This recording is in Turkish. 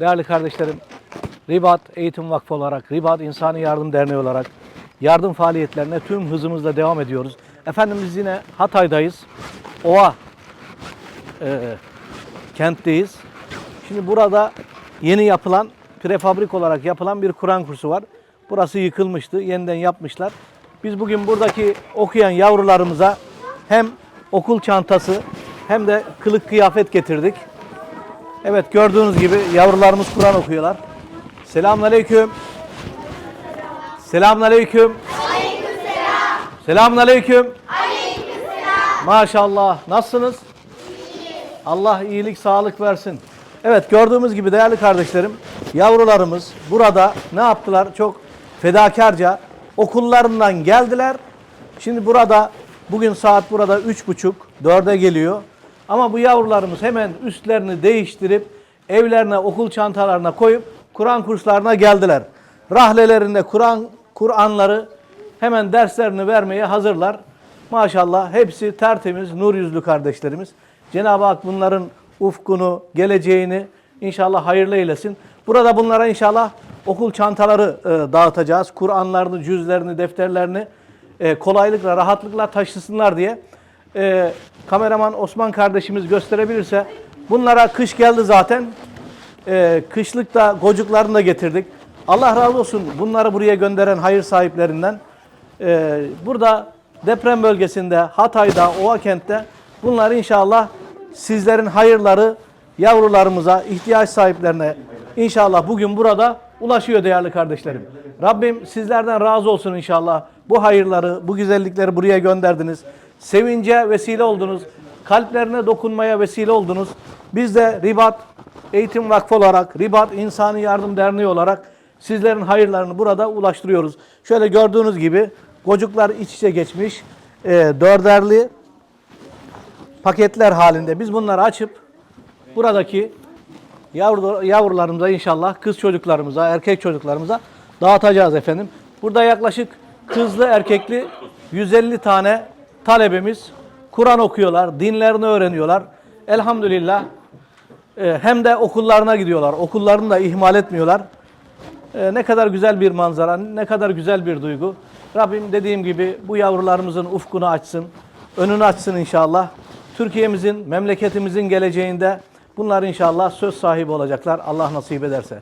Değerli kardeşlerim, Ribat Eğitim Vakfı olarak, Ribat İnsani Yardım Derneği olarak yardım faaliyetlerine tüm hızımızla devam ediyoruz. Efendim biz yine Hatay'dayız. Ova e, kentteyiz. Şimdi burada yeni yapılan, prefabrik olarak yapılan bir Kur'an kursu var. Burası yıkılmıştı, yeniden yapmışlar. Biz bugün buradaki okuyan yavrularımıza hem okul çantası hem de kılık kıyafet getirdik. Evet gördüğünüz gibi yavrularımız Kur'an okuyorlar. Selamünaleyküm. Selamünaleyküm. Aleykümselam. Selamünaleyküm. Aleykümselam. Maşallah. Nasılsınız? Allah iyilik, sağlık versin. Evet gördüğümüz gibi değerli kardeşlerim, yavrularımız burada ne yaptılar? Çok fedakarca okullarından geldiler. Şimdi burada bugün saat burada üç buçuk, dörde geliyor. Ama bu yavrularımız hemen üstlerini değiştirip evlerine, okul çantalarına koyup Kur'an kurslarına geldiler. Rahlelerinde Kur'an Kur'anları hemen derslerini vermeye hazırlar. Maşallah hepsi tertemiz, nur yüzlü kardeşlerimiz. Cenab-ı Hak bunların ufkunu, geleceğini inşallah hayırlı eylesin. Burada bunlara inşallah okul çantaları e, dağıtacağız. Kur'anlarını, cüzlerini, defterlerini e, kolaylıkla, rahatlıkla taşısınlar diye. E, kameraman Osman kardeşimiz gösterebilirse bunlara kış geldi zaten. E, kışlıkta gocuklarını da getirdik. Allah razı olsun bunları buraya gönderen hayır sahiplerinden. E, burada deprem bölgesinde, Hatay'da, Ovakent'te bunlar inşallah sizlerin hayırları yavrularımıza, ihtiyaç sahiplerine inşallah bugün burada ulaşıyor değerli kardeşlerim. Rabbim sizlerden razı olsun inşallah. Bu hayırları, bu güzellikleri buraya gönderdiniz. Sevince vesile oldunuz. Kalplerine dokunmaya vesile oldunuz. Biz de Ribat Eğitim Vakfı olarak, Ribat İnsani Yardım Derneği olarak sizlerin hayırlarını burada ulaştırıyoruz. Şöyle gördüğünüz gibi gocuklar iç içe geçmiş. E, dörderli paketler halinde biz bunları açıp buradaki yavru, yavrularımıza inşallah kız çocuklarımıza, erkek çocuklarımıza dağıtacağız efendim. Burada yaklaşık kızlı erkekli 150 tane talebemiz Kur'an okuyorlar, dinlerini öğreniyorlar. Elhamdülillah e, hem de okullarına gidiyorlar. Okullarını da ihmal etmiyorlar. E, ne kadar güzel bir manzara, ne kadar güzel bir duygu. Rabbim dediğim gibi bu yavrularımızın ufkunu açsın, önünü açsın inşallah. Türkiye'mizin, memleketimizin geleceğinde bunlar inşallah söz sahibi olacaklar Allah nasip ederse.